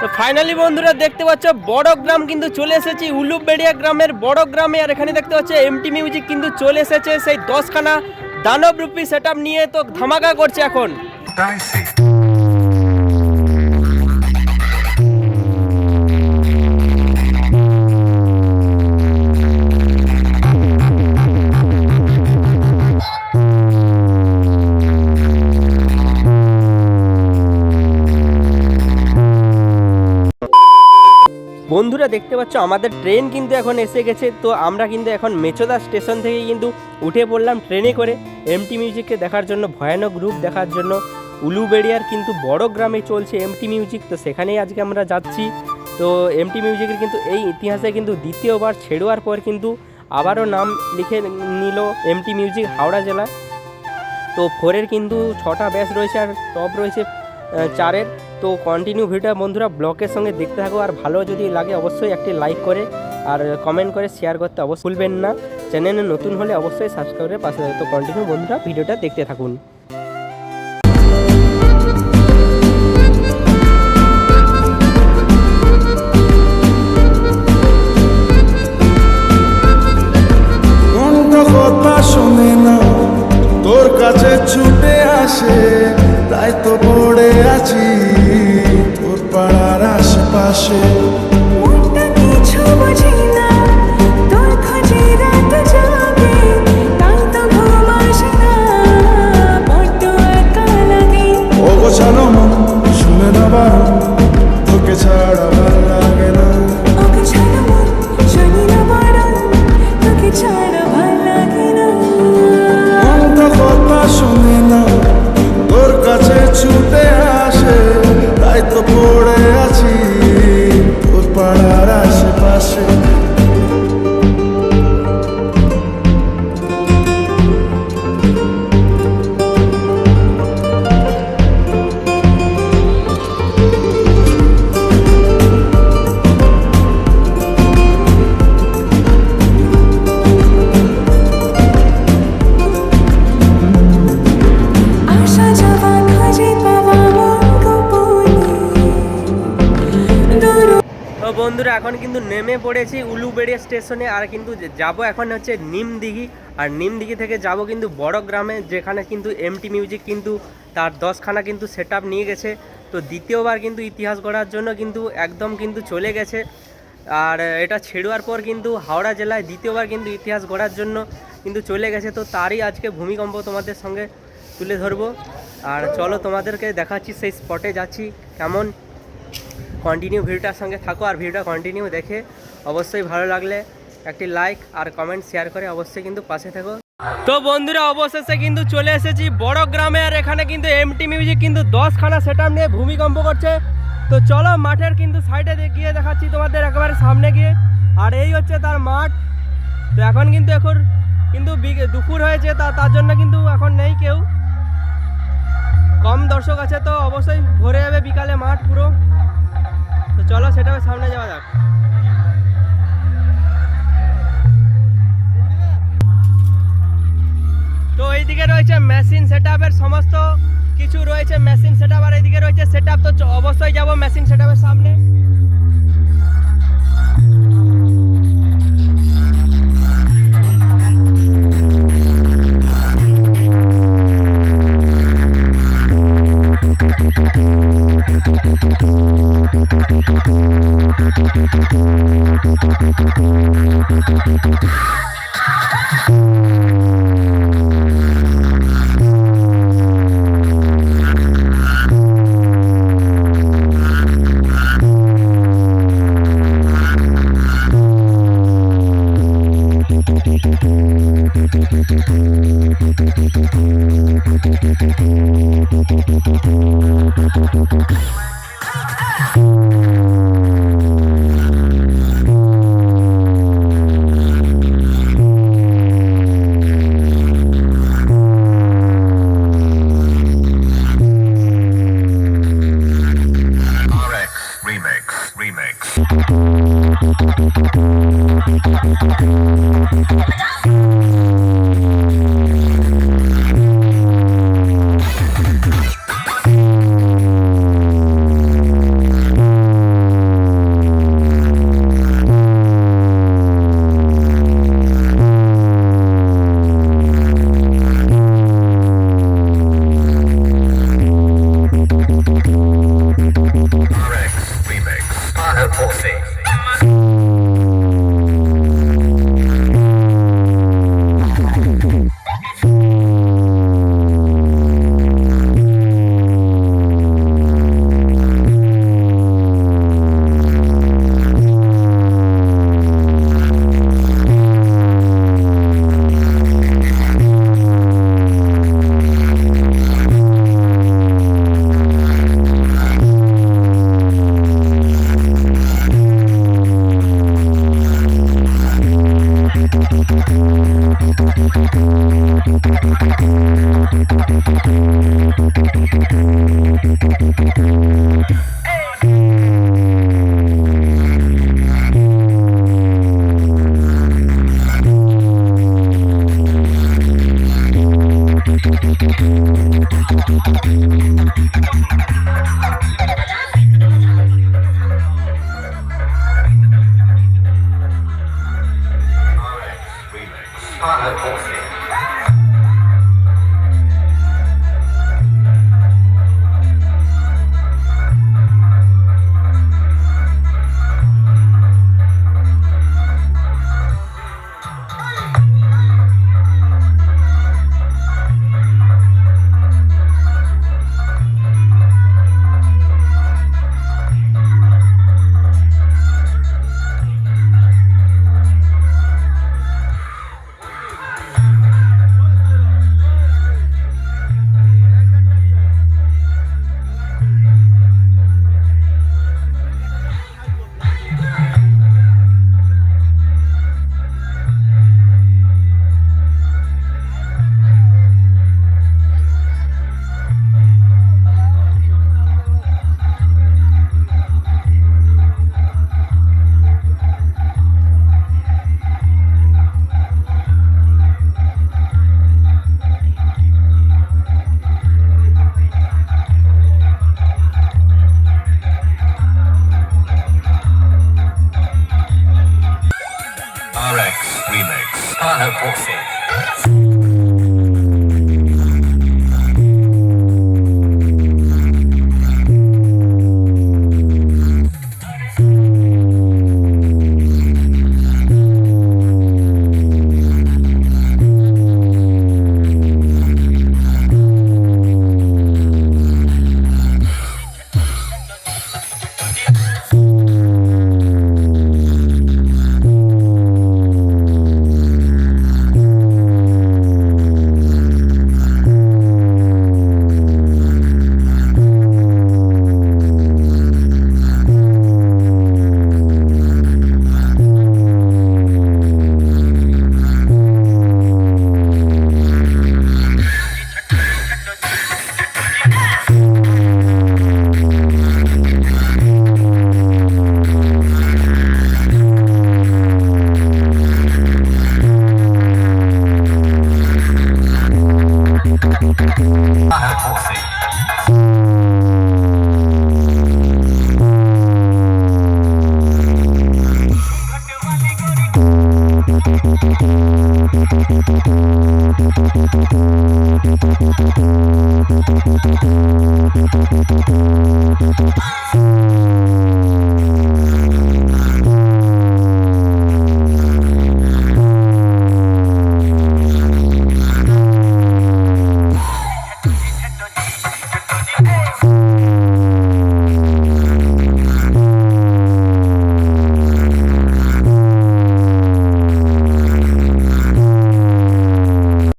তো ফাইনালি বন্ধুরা দেখতে পাচ্ছ, বড় গ্রাম কিন্তু চলে এসেছি উলুবেড়িয়া গ্রামের বড় গ্রামে। আর এখানে দেখতে পাচ্ছ এমটি মিউজিক কিন্তু চলে এসেছে, সেই দশখানা দানব রূপী সেট নিয়ে তো ধামাকা করছে এখন। বন্ধুরা দেখতে পাচ্ছ, আমাদের ট্রেন কিন্তু এখন এসে গেছে। তো আমরা কিন্তু এখন মেচোদা স্টেশন থেকে কিন্তু উঠে পড়লাম ট্রেনে করে। এমটি মিউজিককে দেখার জন্য, ভয়ানক রূপ দেখার জন্য। উলুবেড়িয়ার কিন্তু বড় গ্রামে চলছে এমটি মিউজিক তো সেখানেই আজকে আমরা যাচ্ছি। তো এমটি মিউজিকের কিন্তু এই ইতিহাসে কিন্তু দ্বিতীয়বার ছেড়োয়ার পর কিন্তু আবারও নাম লিখে নিল এমটি মিউজিক হাওড়া জেলায় তো ফোরের কিন্তু ছটা ব্যাচ রয়েছে আর টপ রয়েছে চারের। তো কন্টিনিউ ভিডিও বন্ধুরা ব্লগের সঙ্গে দেখতে থাকো। আর ভালো যদি লাগে অবশ্যই একটি লাইক করে আর কমেন্ট করে শেয়ার করতে অবশ্যই ভুলবেন না। চ্যানেলে নতুন হলে অবশ্যই সাবস্ক্রাইব করে পাশে তো কন্টিনিউ বন্ধুরা ভিডিওটা দেখতে থাকুন। তোর কাছে ছুটে আসে, তাই তো পড়ে আছি। কাছে ছুটে আসে তাই তো পড়ে আছি। এখন কিন্তু নেমে পড়েছি উলুবেড়িয়া স্টেশনে, আর কিন্তু যাব এখন হচ্ছে নিমদিঘি। আর নিমদিঘি থেকে যাব কিন্তু বড় গ্রামে, যেখানে কিন্তু এমটি মিউজিক কিন্তু তার দশখানা কিন্তু সেট নিয়ে গেছে। তো দ্বিতীয়বার কিন্তু ইতিহাস গড়ার জন্য কিন্তু একদম কিন্তু চলে গেছে। আর এটা ছেড়ুয়ার পর কিন্তু হাওড়া জেলায় দ্বিতীয়বার কিন্তু ইতিহাস গড়ার জন্য কিন্তু চলে গেছে। তো তারই আজকে ভূমিকম্প তোমাদের সঙ্গে তুলে ধরবো। আর চলো তোমাদেরকে দেখাচ্ছি সেই স্পটে যাচ্ছি। কেমন? কন্টিনিউ ভিডিওটার সঙ্গে থাকো আর ভিডিওটা কন্টিনিউ দেখে অবশ্যই ভালো লাগলে একটি লাইক আর কমেন্ট শেয়ার করে অবশ্যই কিন্তু পাশে থাকো। তো বন্ধুরা, অবশেষে কিন্তু চলে এসেছি বড় গ্রামে আর এখানে কিন্তু এমটি মিউজিক কিন্তু দশখানা সেট নিয়ে ভূমিকম্প করছে। তো চলো মাঠের কিন্তু সাইডে গিয়ে দেখাচ্ছি তোমাদের একেবারে সামনে গিয়ে। আর এই হচ্ছে তার মাঠ। তো এখন কিন্তু এখন কিন্তু দুপুর হয়েছে, তা তার জন্য কিন্তু এখন নেই কেউ। কম দর্শক আছে তো অবশ্যই ভরে যাবে বিকালে মাঠ পুরো। চলো, সেটা সামনে যাওয়া যাক। তো এইদিকে রয়েছে মেশিন সেটআপের সমস্ত কিছু রয়েছে মেশিন সেটআপ আর এইদিকে রয়েছে সেট তো অবশ্যই যাব মেশিন সেটআপের সামনে। Mm-hmm. Remix.